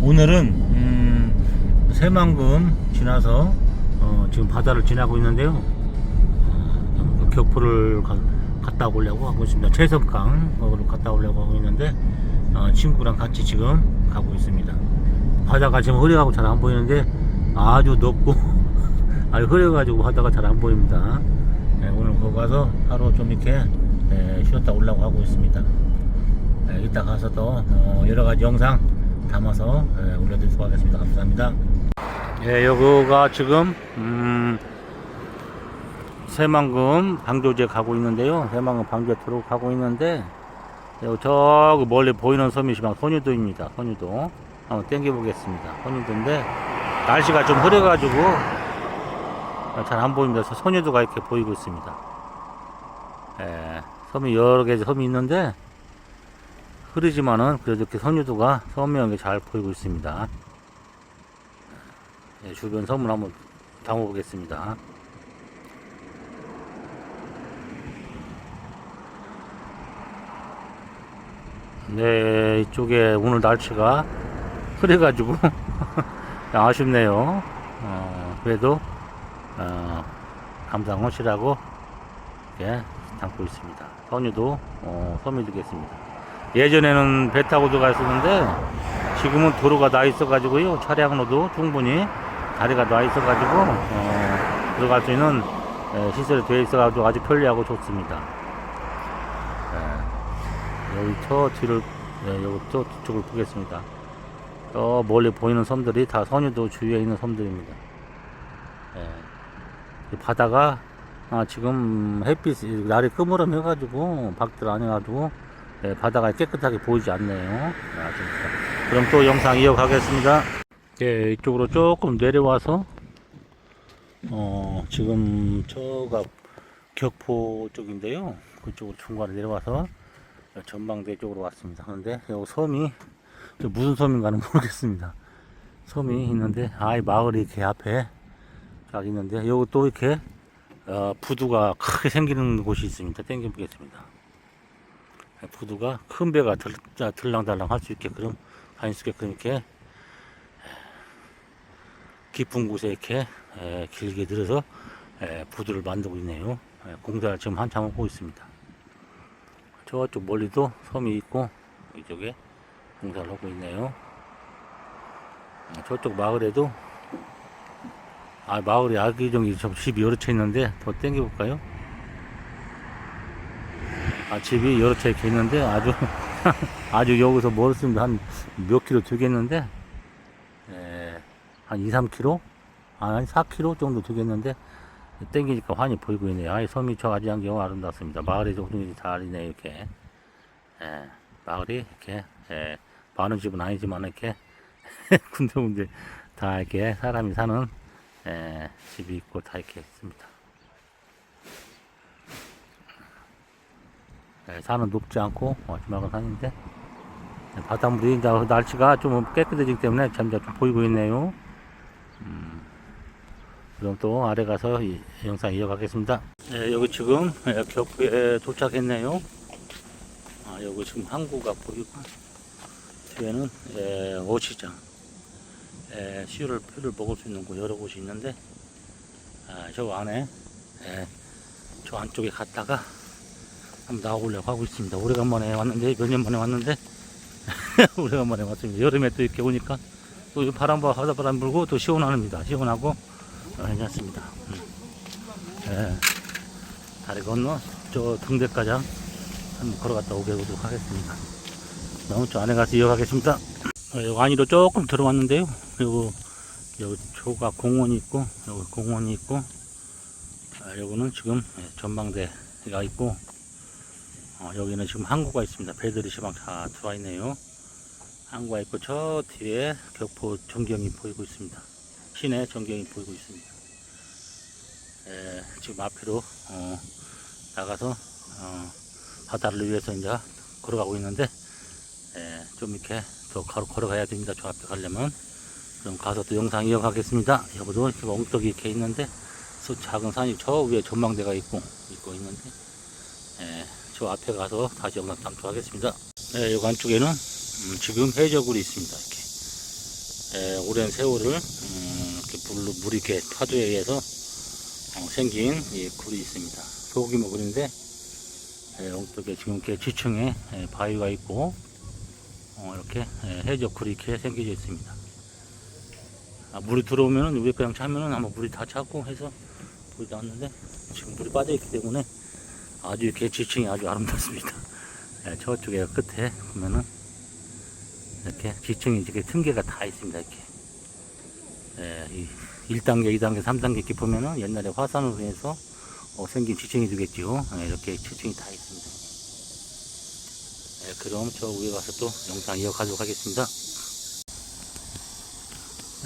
오늘은 음, 새만금 지나서 어, 지금 바다를 지나고 있는데요. 어, 그 격포를 가- 갔다 오려고 하고 있습니다. 채석강 거기로 갔다 오려고 하고 있는데 어, 친구랑 같이 지금 가고 있습니다. 바다가 지금 흐려가고 잘 안 보이는데 아주 높고 아주 흐려가지고 바다가 잘 안 보입니다. 네, 오늘 거기 가서 하루 좀 이렇게 네, 쉬었다 오려고 하고 있습니다. 네, 이따 가서 또 어, 여러 가지 영상 담아서 네, 올려드리도록 하겠습니다. 감사합니다. 예, 여기가 지금 음, 새만금 방조제 가고 있는데요. 새만금 방조제로 가고 있는데 저기 멀리 보이는 섬이 지금 선유도입니다. 선유도 한번 땡겨 보겠습니다. 선유도인데 날씨가 좀 흐려가지고 잘 안 보입니다. 선유도가 이렇게 보이고 있습니다. 예, 섬이 여러 개 섬이 있는데 흐리지만은 그래도 이렇게 선유도가 선명하게 잘 보이고 있습니다. 예, 주변 섬을 한번 담아보겠습니다. 네, 이쪽에 오늘 날씨가 흐려가지고 아쉽네요. 어, 그래도 어, 감상하시라고 예, 담고 있습니다. 선유도 어, 섬이 되겠습니다. 예전에는 배 타고도 갔었는데 지금은 도로가 나 있어가지고요 차량로도 충분히 다리가 나 있어가지고 어, 들어갈 수 있는 예, 시설이 되어 있어가지고 아주 편리하고 좋습니다. 예, 여기 저 뒤를 예, 여기 저 뒤쪽을 보겠습니다. 저 멀리 보이는 섬들이 다 선유도 주위에 있는 섬들입니다. 예, 이 바다가 아, 지금 햇빛이 날이 흐물음해가지고 밖들 안 해가지고 예, 바다가 깨끗하게 보이지 않네요. 네, 아쉽다. 그럼 또 영상 이어가겠습니다. 예, 이쪽으로 조금 내려와서 어, 지금 저가 격포 쪽인데요. 그쪽으로 중간에 내려와서 전망대 쪽으로 왔습니다. 그런데 여기 섬이 저 무슨 섬인가는 모르겠습니다. 섬이 있는데 아이 마을이 이렇게 앞에 딱 있는데 여기 또 이렇게 어, 부두가 크게 생기는 곳이 있습니다. 땡겨 보겠습니다. 부두가 큰 배가 들, 자, 들랑달랑 할 수 있게끔 이렇게 깊은 곳에 이렇게 에, 길게 들어서 에, 부두를 만들고 있네요. 에, 공사를 지금 한참 하고 있습니다. 저쪽 멀리도 섬이 있고 이쪽에 공사를 하고 있네요. 어, 저쪽 마을에도 아 마을에 아기종이 좀 집이 여러 채 있는데 더 땡겨 볼까요? 아 집이 여러 채 이렇게 있는데 아주 아주 여기서 멀었습니다 한 몇 킬로 되겠는데 에, 한 2, 3킬로 아니 4킬로 정도 되겠는데 땡기니까 환히 보이고 있네요. 아이 섬이 저 아주 안경 아름답습니다. 마을에 조금이 다 있네 이렇게 에, 마을이 이렇게 에, 많은 집은 아니지만 이렇게 군데군데 다 이렇게 사람이 사는 에, 집이 있고 다 이렇게 있습니다. 산은 높지 않고 마지막은 산인데 에, 바닷물이 날씨가 좀 깨끗해지기 때문에 점점 좀 보이고 있네요. 음, 그럼 또 아래 가서 이 영상 이어가겠습니다. 네, 여기 지금 에, 격부에 도착했네요. 아, 여기 지금 항구가 보이고 뒤에는 에, 오시장 에, 시유를 표를 먹을 수 있는 곳 여러 곳이 있는데 아, 저 안에 에, 저 안쪽에 갔다가 한번 나오려고 하고 있습니다. 오래간만에 왔는데 몇 년 만에 왔는데 오래간만에 왔습니다. 여름에 또 이렇게 오니까 또이 바람 불고 또 시원합니다. 시원하고 어, 괜찮습니다. 음. 예, 다리 건너 저 등대가장 한번 걸어갔다 오도록 하겠습니다. 너무 저 안에 가서 이어가겠습니다. 어, 여기 안으로 조금 들어왔는데요. 여기 여기 조각 공원이 있고 여기 공원이 있고 아, 여기는 지금 예, 전망대가 있고 어, 여기는 지금 항구가 있습니다. 배들이 시방 다 들어와 있네요. 항구가 있고 저 뒤에 격포 전경이 보이고 있습니다. 시내 전경이 보이고 있습니다. 예, 지금 앞으로 어, 나가서 어, 바다를 위해서 이제 걸어가고 있는데 예, 좀 이렇게 더 걸어, 걸어가야 됩니다. 저 앞에 가려면 그럼 가서 또 영상 이어가겠습니다. 여기도 이렇게 엉떡이 이렇게 있는데 저 작은 산이 저 위에 전망대가 있고 있고 있는데 예, 저 앞에 가서 다시 영상 담도록 하겠습니다. 네, 여기 안쪽에는 음, 지금 해저굴이 있습니다. 이렇게 에, 오랜 세월을 음, 이렇게 물, 물이 이렇게 파도에 의해서 어, 생긴 이 굴이 있습니다. 소규모 굴인데 에, 엉뚱하게 지금 이렇게 지층에 에, 바위가 있고 어, 이렇게 에, 해적 굴이 이렇게 생겨져 있습니다. 아, 물이 들어오면은 위에 그냥 차면은 아마 물이 다 차고 해서 물이 나왔는데 지금 물이 빠져 있기 때문에 아주 이렇게 지층이 아주 아름답습니다. 예, 저쪽에 끝에 보면은 이렇게 지층이 이렇게 층계가 다 있습니다. 이렇게 예, 이 1단계, 2단계, 3단계 이렇게 보면은 옛날에 화산으로 해서 어, 생긴 지층이 되겠지요. 예, 이렇게 지층이 다 있습니다. 예, 그럼 저 위에 가서 또 영상 이어가도록 하겠습니다.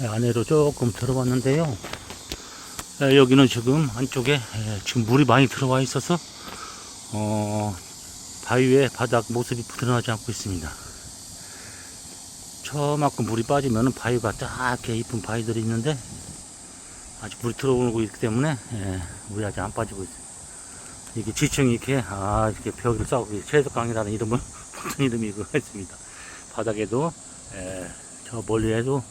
예, 안으로 조금 들어봤는데요. 예, 여기는 지금 안쪽에 예, 지금 물이 많이 들어와 있어서 어, 바위의 바닥 모습이 드러나지 않고 있습니다. 저만큼 물이 빠지면 바위가 딱 이쁜 바위들이 있는데 아직 물이 들어오고 있기 때문에 예, 물이 아직 안 빠지고 있어요. 이게 지층이 이렇게 아 이렇게 벽을 쌓고 채석강이라는 이름을 붙은 이름이 그거 있습니다. 바닥에도 예, 저 멀리에도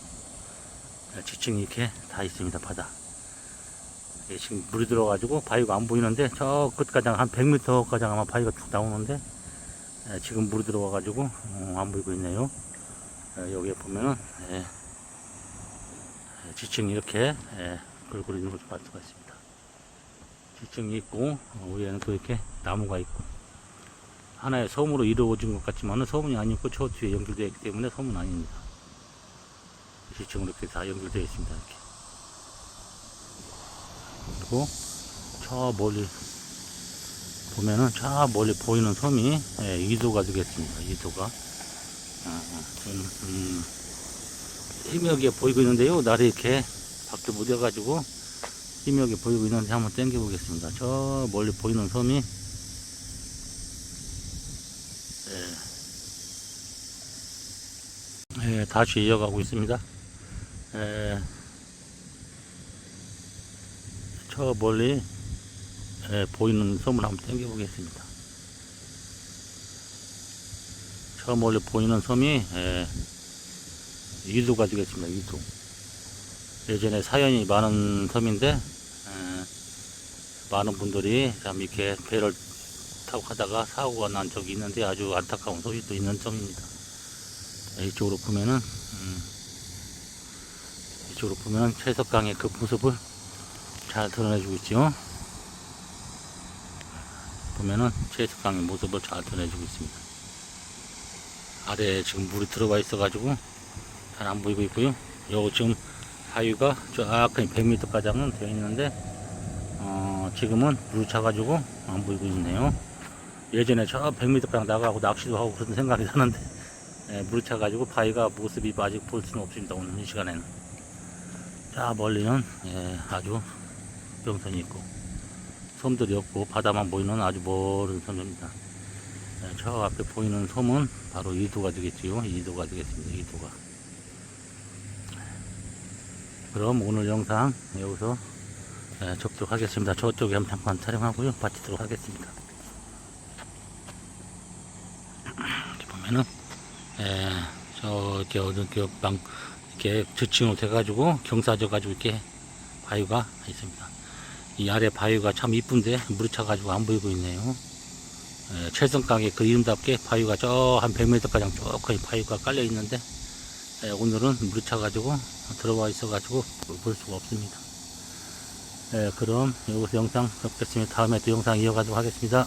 예, 지층이 이렇게 다 있습니다. 바닥. 예, 지금 물이 들어가지고 바위가 안 보이는데 저 끝가장 한 100m 가장 아마 바위가 쭉 나오는데 예, 지금 물이 들어와가지고 어, 안 보이고 있네요. 예, 여기에 보면은 예, 예, 지층이 이렇게 예, 골고루 있는 것을 볼 수가 있습니다. 지층이 있고 어, 위에는 또 이렇게 나무가 있고 하나의 섬으로 이루어진 것 같지만은 섬이 아니고 저 뒤에 연결되어 있기 때문에 섬은 아닙니다. 지층으로 이렇게 다 연결되어 있습니다. 이렇게. 그리고 저 멀리 보면은 저 멀리 보이는 섬이 예, 이도가 되겠습니다. 이도가 아, 아, 좀, 음, 희미하게 보이고 있는데요. 날이 이렇게 밖에 묻어가지고 희미하게 보이고 있는데 한번 당겨 보겠습니다. 저 멀리 보이는 섬이 예, 예, 다시 이어가고 있습니다. 예, 저 멀리 예, 보이는 섬을 한번 당겨 보겠습니다. 저 멀리 보이는 섬이 예, 이두가 되겠습니다. 이두. 예전에 사연이 많은 섬인데 예, 많은 분들이 참 이렇게 배를 타고 가다가 사고가 난 적이 있는데 아주 안타까운 소식도 있는 섬입니다. 예, 이쪽으로 보면은 음, 이쪽으로 보면 채석강의 그 모습을 잘 드러내주고 있죠. 보면은 채석강의 모습을 잘 드러내주고 있습니다. 아래에 지금 물이 들어와 있어가지고 잘 안 보이고 있고요. 요 지금 하유가 쫙 100m 가량은 되어 있는데 어, 지금은 물이 차가지고 안 보이고 있네요. 예전에 저 100m 가량 나가고 낚시도 하고 그런 생각이 나는데 예, 물이 차가지고 바위가 모습이 아직 볼 수는 없습니다. 오늘 이 시간에는. 자 멀리는 예, 아주 병선이 있고 섬들이 없고 바다만 보이는 아주 멀은 섬입니다. 네, 저 앞에 보이는 섬은 바로 이도가 되겠지요. 이도가 되겠습니다. 이도가. 그럼 오늘 영상 여기서 네, 접속하겠습니다. 저쪽에 한번 잠깐 촬영하고요. 마치도록 하겠습니다. 이렇게 보면은 예, 저 이렇게 어느 방 이렇게 저층으로 돼가지고 경사져 가지고 이렇게 바위가 있습니다. 이 아래 바위가 참 이쁜데 물이 차가지고 안 보이고 있네요. 예, 칠성강에 그 이름답게 바위가 저 한 100m 가량 조금 바위가 깔려 있는데 예, 오늘은 물이 차가지고 들어와 있어가지고 볼 수가 없습니다. 예, 그럼 여기서 영상 접겠습니다. 다음에 또 영상 이어가도록 하겠습니다.